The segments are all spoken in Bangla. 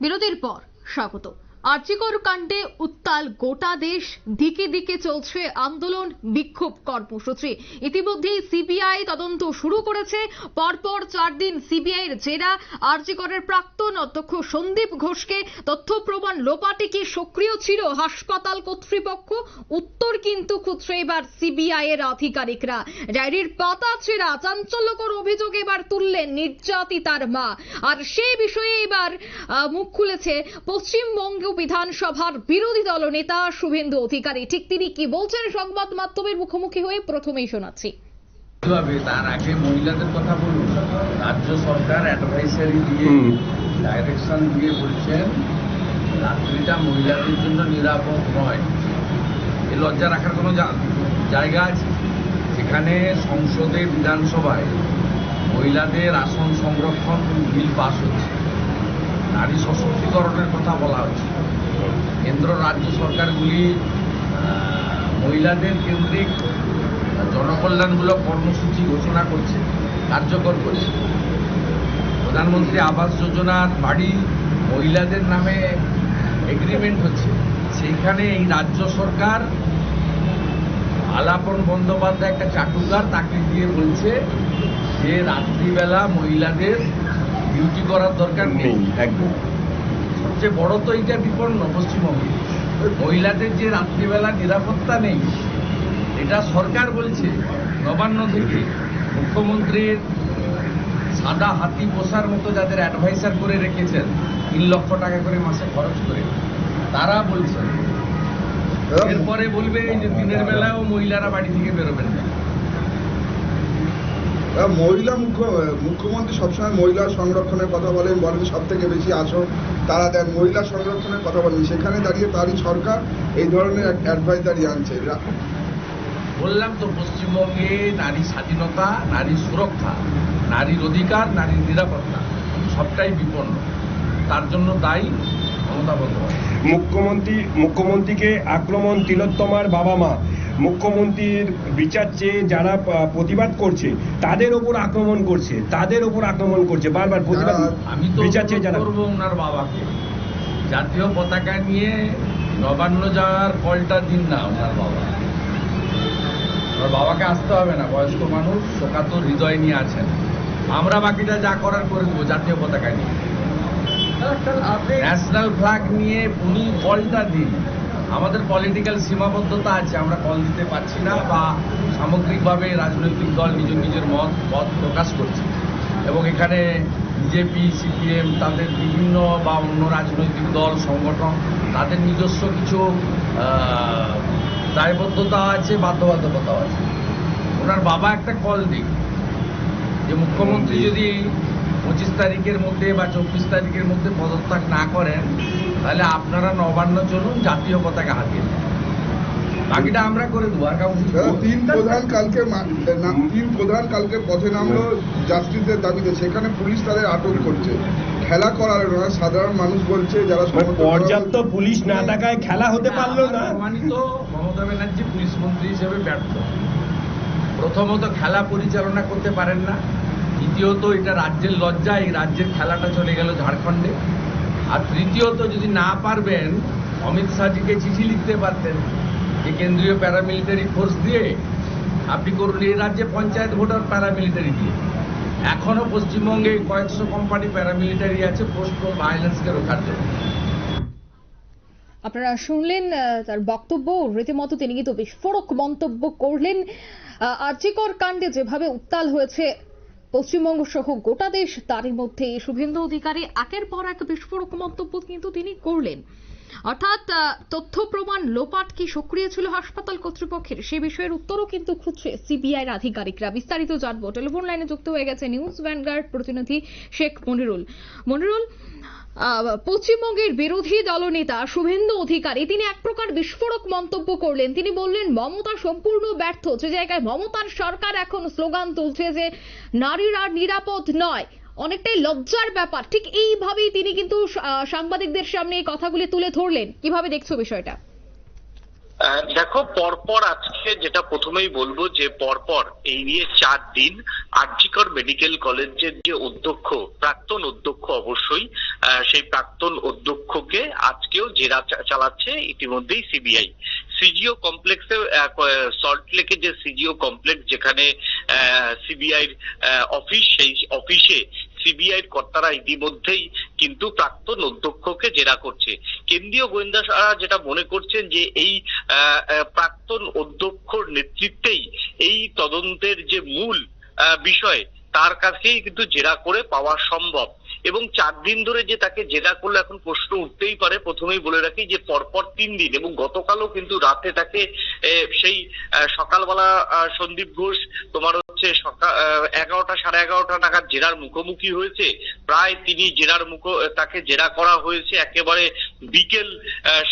বিরতির পর স্বাগত। আর্চিকর কাণ্ডে উত্তাল গোটা দেশ, দিকে দিকে চলছে আন্দোলন, বিক্ষোভ কর্মসূচি। ইতিমধ্যেই সিবিআই তদন্ত শুরু করেছে। পরপর চার দিন সিবিআই এর জেরা। আর্চিকরের প্রাক্তন অধ্যক্ষ সন্দীপ ঘোষকে তথ্য প্রমাণ লোপাটে কি সক্রিয় ছিল হাসপাতাল কর্তৃপক্ষ? উত্তর কিন্তু খুঁজছে এবার সিবিআই এর আধিকারিকরা। ডায়েরির পাতা ছেঁড়া চাঞ্চল্যকর অভিযোগ এবার তুললেন নির্যাতিতার মা। আর সেই বিষয়ে এবার মুখ খুলেছে পশ্চিমবঙ্গ বিধানসভার বিরোধী দল নেতা শুভেন্দু অধিকারী। ঠিক তিনি কি বলছেন? সংবাদ মাধ্যমের মুখোমুখি হয়ে প্রথমেই শোনাচ্ছি। তার আগে মহিলাদের কথা বলুন। রাজ্য সরকার অ্যাডভাইসারি দিয়ে ডাইরেকশন দিয়ে বলছেন রাত্রিটা মহিলাদের জন্য নিরাপদ নয়। এ লজ্জা রাখার কোনো জায়গা আছে? যেখানে সংসদে বিধানসভায় মহিলাদের আসন সংরক্ষণ বিল পাস হচ্ছে। নারী সশক্তিকরণের কথা বলা হচ্ছে। কেন্দ্র রাজ্য সরকারগুলি মহিলাদের কেন্দ্রিক জনকল্যাণমূলক কর্মসূচি ঘোষণা করছে, কার্যকর করছে। প্রধানমন্ত্রী আবাস যোজনার বাড়ি মহিলাদের নামে এগ্রিমেন্ট হচ্ছে। সেইখানে এই রাজ্য সরকার আলাপন বন্দ্যোপাধ্যায় একটা চাটুকার তাকে দিয়ে বলছে যে, রাত্রিবেলা মহিলাদের ডিউটি করার দরকার নেই। একদম। সবচেয়ে বড় তো এইটা বিপন্ন পশ্চিমবঙ্গে। মহিলাদের যে রাত্রিবেলা নিরাপত্তা নেই এটা সরকার বলছে নবান্ন থেকে মুখ্যমন্ত্রীর সাদা হাতি পোষার মতো যাদের অ্যাডভাইসার করে রেখেছেন তিন লক্ষ টাকা করে মাসে খরচ করে তারা বলছেন। এরপরে বলবে যে দিনের বেলাও মহিলারা বাড়ি থেকে বেরোবেন না। মহিলা মুখ্য মুখ্যমন্ত্রী সবসময় মহিলা সংরক্ষণের কথা বলেন বলেন সব থেকে বেশি আসন তারা দেন। মহিলা সংরক্ষণের কথা বলেন। সেখানে দাঁড়িয়ে তারই সরকার এই ধরনের এক অ্যাডভাইজারি আনছে। বললাম তো পশ্চিমবঙ্গে নারী স্বাধীনতা নারী সুরক্ষা নারীর অধিকার নারীর নিরাপত্তা সবটাই বিপন্ন। তার জন্য দায়ী মমতা বন্দ্যোপাধ্যায়। মুখ্যমন্ত্রী মুখ্যমন্ত্রীকে আক্রমণ তিলোত্তমার বাবা মা। মুখ্যমন্ত্রীর বিচার চেয়ে যারা প্রতিবাদ করছে তাদের ওপর আক্রমণ করছে তাদের ওপর আক্রমণ করছে বারবার প্রতিবাদ আমি বিচার চেয়ে যারা। করব ওনার বাবাকে। জাতীয় পতাকা নিয়ে নবান্ন যাওয়ার কলটা দিন না ওনার বাবা। ওনার বাবাকে আসতে হবে না বয়স্ক মানুষ শোকাতুর হৃদয় নিয়ে আছেন। আমরা বাকিটা যা করার করে দেবো জাতীয় পতাকা নিয়ে। ন্যাশনাল ফ্ল্যাগ নিয়ে উনি কলটা দিন। আমাদের পলিটিক্যাল সীমাবদ্ধতা আছে আমরা কল দিতে পারছি না বা সামগ্রিকভাবে রাজনৈতিক দল নিজ নিজের মত মত প্রকাশ করছে। এবং এখানে বিজেপি সিপিএম তাদের বিভিন্ন বা অন্য রাজনৈতিক দল সংগঠন তাদের নিজস্ব কিছু দায়বদ্ধতা আছে বাধ্যবাধকতাও আছে। ওনার বাবা একটা কল দিক। যে মুখ্যমন্ত্রী যদি পঁচিশ তারিখের মধ্যে বা চব্বিশ তারিখের মধ্যে পদত্যাগ না করেন তাহলে আপনারা নবান্ন চলুন জাতীয় পতাকা হাতিয়ে নিন। বাকিটা আমরা করে দেবো আর না। তিন প্রধান কালকে তিন প্রধান কালকে পথে নামলো জাস্টিসের দাবিতে সেখানে পুলিশ তাদের আটক করছে। খেলা করার নয় সাধারণ মানুষ বলছে যারা মানে পর্যাপ্ত পুলিশ না থাকায় খেলা হতে পারল না। প্রমাণিত মমতা ব্যানার্জি পুলিশ মন্ত্রী হিসেবে ব্যর্থ। প্রথমত খেলা পরিচালনা করতে পারেন না। দ্বিতীয়ত এটা রাজ্যের লজ্জা এই রাজ্যের খেলাটা চলে গেল ঝাড়খণ্ডে। আর তৃতীয়ত যদি না পারবেন অমিত শাহজিকে চিঠি লিখতে পারতেন যে কেন্দ্রীয় প্যারামিলিটারি ফোর্স দিয়ে আপনি করুন এই রাজ্যে পঞ্চায়েত ভোটার প্যারামিলিটারি দিয়ে। এখনও পশ্চিমবঙ্গে কয়েকশো কোম্পানি প্যারামিলিটারি আছে পোস্ট ভায়োলেন্সকে রোখার জন্য। আপনারা শুনলেন তার বক্তব্য রীতিমতো তিনি কিন্তু বিস্ফোরক মন্তব্য করলেন। আহ, আরজিকর কাণ্ডে যেভাবে উত্তাল হয়েছে পশ্চিমবঙ্গ সহ গোটা দেশ তারই মধ্যে। শুভেন্দু অধিকারী, একের পর এক বিস্ফোরক মন্তব্য কিন্তু তিনি করলেন। অর্থাৎ তথ্য প্রমাণ লোপাট কি সক্রিয় ছিল হাসপাতাল কর্তৃপক্ষের? সে বিষয়ের উত্তরও কিন্তু খুঁজছে সিবিআই এর আধিকারিকরা। বিস্তারিত জানব। টেলিফোন লাইনে যুক্ত হয়ে গেছে নিউজ ভ্যানগার্ড প্রতিনিধি শেখ মনিরুল। মনিরুল পশ্চিমবঙ্গের বিরোধী দলনেতা শুভেন্দু অধিকারী, তিনি এক প্রকার বিস্ফোরক মন্তব্য করলেন। তিনি বললেন, মমতা সম্পূর্ণ ব্যর্থ। যে জায়গায় মমতার সরকার এখন স্লোগান তুলছে যে, নারীরা নিরাপদ নয়। অনেকটাই লজ্জার ব্যাপার। ঠিক এইভাবেই তিনি কিন্তু সাংবাদিকদের সামনে এই কথাগুলি তুলে ধরলেন। কীভাবে দেখছ বিষয়টা? দেখো, পরপর আজকে যেটা প্রথমেই বলব যে, পরপর এই নিয়ে চার দিন আরজিকর মেডিকেল কলেজের যে অধ্যক্ষ, প্রাক্তন অধ্যক্ষ অবশ্যই সেই প্রাক্তন অধ্যক্ষকে আজকেও জেরা চালাচ্ছে ইতিমধ্যেই সিবিআই। সিজিও কমপ্লেক্সে সল্ট লেকে যে সিজিও কমপ্লেক্স যেখানে সিবিআই অফিস, সেই অফিসে সিবিআই কর্তারা ইতিমধ্যেই কিন্তু প্রাক্তন অধ্যক্ষকে জেরা করছে। কেন্দ্রীয় গোয়েন্দা শাখা যেটা মনে করছেন যে এই প্রাক্তন অধ্যক্ষর নেতৃত্বেই এই তদন্তের যে মূল বিষয়, তার কাছেই কিন্তু জেরা করে পাওয়া সম্ভব। এবং চার দিন ধরে যে তাকে জেরা করলে, এখন প্রশ্ন উঠতেই পারে। প্রথমেই বলে রাখি যে পরপর তিন দিন এবং গতকালও কিন্তু রাতে তাকে সেই সকালবেলা সন্দীপ ঘোষ, তোমার হচ্ছে সকাল এগারোটা, সাড়ে এগারোটা নাগাদ জেরার মুখোমুখি হয়েছে। প্রায় তিনি জেরার মুখ তাকে জেরা করা হয়েছে একেবারে বিকেল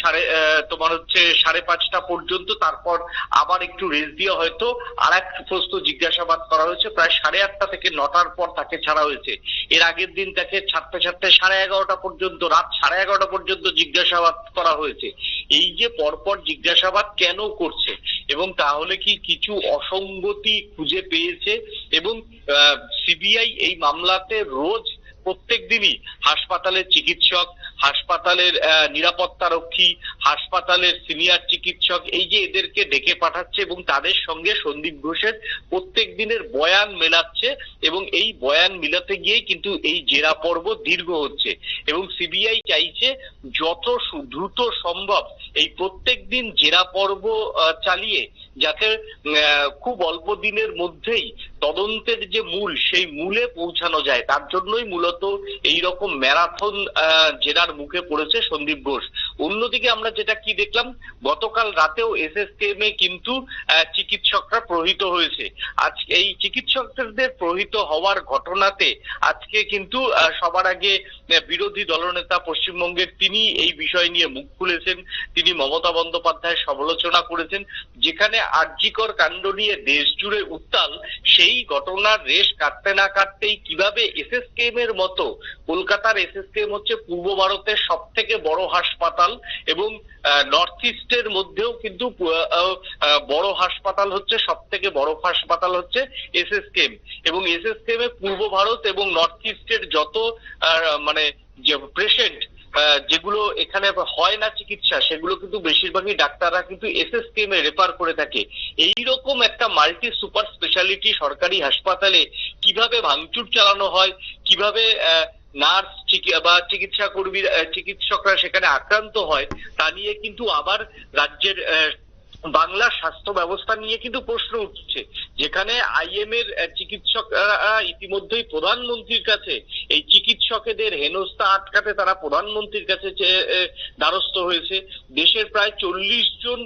সাড়ে তোমার হচ্ছে সাড়ে পাঁচটা পর্যন্ত। তারপর আবার একটু রেস্ট দিয়ে হয়তো আর এক প্রশ্ন জিজ্ঞাসাবাদ করা হয়েছে। প্রায় সাড়ে আটটা থেকে নটার পর তাকে ছাড়া হয়েছে। এর আগের দিন তাকে ছাড়তে ছাড়তে সাড়ে এগারোটা পর্যন্ত, রাত সাড়ে এগারোটা পর্যন্ত জিজ্ঞাসাবাদ করা হয়েছে। এই যে পরপর জিজ্ঞাসাবাদ কেন করছে? এবং তাহলে কি কিছু অসঙ্গতি খুঁজে পেয়েছে? এবং সিবিআই এই মামলাতে রোজ প্রত্যেক দিনই হাসপাতালের চিকিৎসক হাসপাতালের আহ, নিরাপত্তারক্ষী হাসপাতালের সিনিয়র চিকিৎসক এই যে এদেরকে ডেকে পাঠাচ্ছে এবং তাদের সঙ্গে সন্দীপ ঘোষের প্রত্যেক দিনের বয়ান মেলাচ্ছে এবং এই বয়ান মিলাতে গিয়েই কিন্তু এই জেরা পর্ব দীর্ঘ হচ্ছে এবং সিবিআই চাইছে যত দ্রুত সম্ভব এই প্রত্যেক দিন জেরা পর্ব চালিয়ে যাতে খুব অল্প দিনের মধ্যেই তদন্তের যে মূল, সেই মূলে পৌঁছানো যায়, তার জন্যই মূলত এই রকম ম্যারাথন জেরার মুখে পড়েছে সন্দীপ ঘোষ। অন্যদিকে আমরা যেটা কি দেখলাম, গতকাল রাতেও এসএসকেএম এ কিন্তু চিকিৎসকরা প্রহিত হয়েছে। আজকে এই চিকিৎসকদের প্রহিত হওয়ার ঘটনাতে আজকে কিন্তু সবার আগে বিরোধী দলনেতা পশ্চিমবঙ্গের তিনি এই বিষয় নিয়ে মুখ খুলেছেন। তিনি মমতা বন্দ্যোপাধ্যায়ের সমালোচনা করেছেন। যেখানে আর্যিকর কাণ্ড নিয়ে দেশ জুড়ে উত্তাল, সেই ঘটনার রেশ কাটতে না কাটতেই কীভাবে এসএসকেএম এর মতো, কলকাতার এসএসকেএম হচ্ছে পূর্ব ভারতের সব থেকে বড় হাসপাতাল এবং নর্থ ইস্টের মধ্যেও কিন্তু বড় হাসপাতাল হচ্ছে সব থেকে বড় হাসপাতাল হচ্ছে এসএসকেএম এবং এসএসকেএম এ পূর্ব ভারত এবং নর্থ ইস্টের যত মানে যে পেশেন্ট যেগুলো এখানে হয় না চিকিৎসা, সেগুলো কিন্তু বেশিরভাগই ডাক্তাররা কিন্তু এস এসএসকেএম এ রেফার করে থাকে। এইরকম একটা মাল্টি সুপার স্পেশালিটি সরকারি হাসপাতালে কীভাবে ভাঙচুর চালানো হয়, কীভাবে নার্স বা চিকিৎসা কর্মী চিকিৎসকরা সেখানে আক্রান্ত হয় তা নিয়ে কিন্তু আবার রাজ্যের বাংলার স্বাস্থ্য ব্যবস্থা নিয়ে কিন্তু প্রশ্ন উঠছে। যেখানে আইএম এর চিকিৎসকরা ইতিমধ্যেই প্রধানমন্ত্রীর কাছে এই চিকিৎসকেদের হেনস্থা আটকাতে তারা প্রধানমন্ত্রীর কাছে দ্বারস্থ হয়েছে। দেশের প্রায় চল্লিশ জন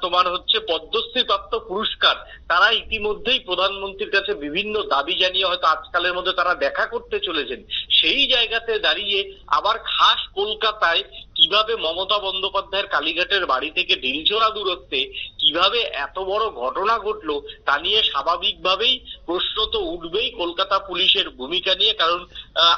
তোমার হচ্ছে পদ্মশ্রী প্রাপ্ত পুরস্কার, তারা ইতিমধ্যেই প্রধানমন্ত্রীর কাছে বিভিন্ন দাবি জানিয়ে হয়তো আজকালের মধ্যে তারা দেখা করতে চলেছেন। সেই জায়গাতে দাঁড়িয়ে আবার খাস কলকাতায় কীভাবে মমতা বন্দ্যোপাধ্যায়ের কালীঘাটের বাড়ি থেকে ঢিলচোরা দূরত্বে কীভাবে এত বড় ঘটনা ঘটলো তা নিয়ে স্বাভাবিকভাবেই প্রশ্ন তো উঠবেই কলকাতা পুলিশের ভূমিকা নিয়ে, কারণ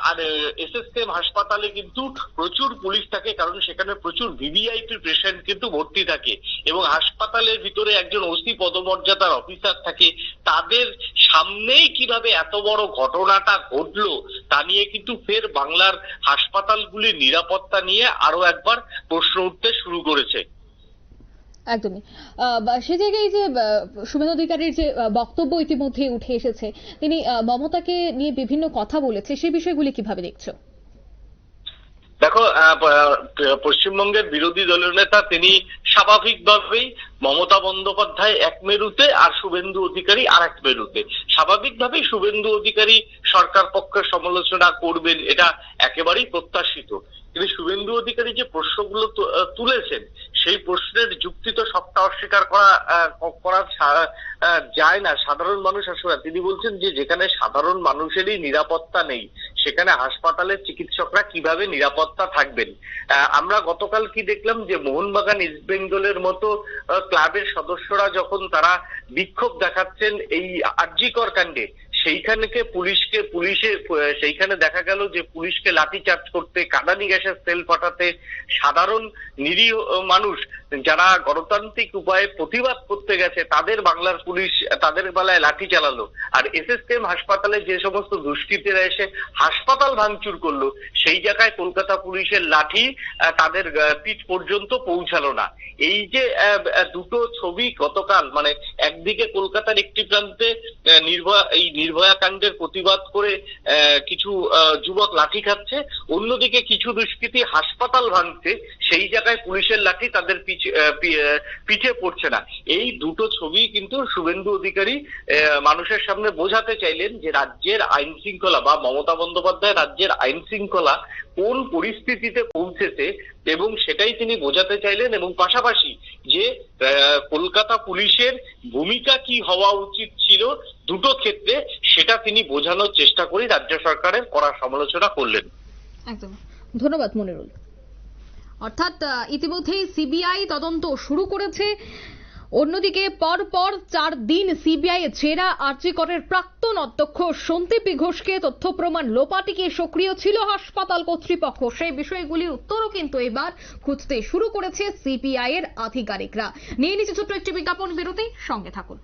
আর এসএসকেএম হাসপাতালে কিন্তু প্রচুর পুলিশ থাকে, কারণ সেখানে প্রচুর ভিভিআইপি পেশেন্ট কিন্তু ভর্তি থাকে এবং হাসপাতালের ভিতরে একজন ওসি পদমর্যাদার অফিসার থাকে। তাদের সামনেই কীভাবে এত বড় ঘটনাটা ঘটলো, তা নিয়ে কিন্তু ফের বাংলার হাসপাতালগুলির নিরাপত্তা নিয়ে আরও একবার প্রশ্ন উঠতে শুরু করেছে। একদমই। সে জায়গায় যে শুভেন্দু অধিকারীর যে বক্তব্য ইতিমধ্যে উঠে এসেছে, তিনি মমতাকে নিয়ে বিভিন্ন কথা বলেছে, সে বিষয়গুলি কীভাবে দেখছ? দেখো পশ্চিমবঙ্গের বিরোধী দলের নেতা তিনি স্বাভাবিকভাবেই মমতা বন্দ্যোপাধ্যায় এক মেরুতে আর শুভেন্দু অধিকারী আর এক মেরুতে। স্বাভাবিকভাবেই শুভেন্দু অধিকারী সরকার পক্ষের সমালোচনা করবেন, এটা একেবারেই প্রত্যাশিত। কিন্তু শুভেন্দু অধিকারী যে প্রশ্নগুলো তুলেছেন, সেই প্রশ্নের যুক্তি তো সবটা অস্বীকার করা করা যায় না। সাধারণ মানুষ আসলে, তিনি বলছেন যে যেখানে সাধারণ মানুষেরই নিরাপত্তা নেই সেখানে হাসপাতালের চিকিৎসকরা কীভাবে নিরাপত্তা থাকবেন? আমরা গতকাল কি দেখলাম যে মোহনবাগান ইস্ট বেঙ্গলের মতো ক্লাবের সদস্যরা যখন তারা বিক্ষোভ দেখাচ্ছেন এই আর্যিকর কাণ্ডে সেই সেইখানেকে পুলিশকে, পুলিশে সেইখানে দেখা গেল যে পুলিশকে লাঠিচার্জ করতে কাঁদানি গ্যাসের সেল ফাটাতে সাধারণ নিরীহ মানুষ যারা গণতান্ত্রিক উপায়ে প্রতিবাদ করতে গেছে তাদের বাংলার পুলিশ তাদের বেলায় লাঠি চালালো। আর এসএসকেএম হাসপাতালে যে সমস্ত দুষ্কৃতীরা এসে হাসপাতাল ভাঙচুর করল সেই জায়গায় কলকাতা পুলিশের লাঠি তাদের পিঠ পর্যন্ত পৌঁছালো না। এই যে দুটো ছবি গতকাল মানে একদিকে কলকাতার একটি প্রান্তে নির্ভয়া এই নির্ভয়া কাণ্ডের প্রতিবাদ করে কিছু যুবক লাঠি খাচ্ছে অন্যদিকে কিছু দুষ্কৃতী হাসপাতাল ভাঙছে সেই জায়গায় পুলিশের লাঠি তাদের পিছে আহ, পি- আহ, পিঠে পড়ছে না। এই দুটো ছবি কিন্তু শুভেন্দু অধিকারী মানুষের সামনে বোঝাতে চাইলেন যে রাজ্যের আইন শৃঙ্খলা বা মমতা বন্দ্যোপাধ্যায় রাজ্যের আইন শৃঙ্খলা কোন পরিস্থিতিতে পৌঁছেছে এবং সেটাই তিনি বোঝাতে চাইলেন এবং পাশাপাশি যে কলকাতা পুলিশের ভূমিকা কি হওয়া উচিত ছিল দুটো ক্ষেত্রে, সেটা তিনি বোঝানোর চেষ্টা করে রাজ্য সরকারের কড়া সমালোচনা করলেন। একদম। ধন্যবাদ মনিরুল। অর্থাৎ ইতিমধ্যেই সিবিআই তদন্ত শুরু করেছে। অন্যদিকে পর পর চার দিন সিবিআই জেরা আরজিকরের প্রাক্তন অধ্যক্ষ সন্দীপ ঘোষকে তথ্য প্রমাণ লোপাটিকে সক্রিয় ছিল হাসপাতাল কর্তৃপক্ষ। সেই বিষয়গুলির উত্তরও কিন্তু এবার খুঁজতে শুরু করেছে সিবিআই এর আধিকারিকরা। নিয়ে নিচ্ছে ছোট্ট একটি বিজ্ঞাপন, বিরতি, সঙ্গে থাকুন।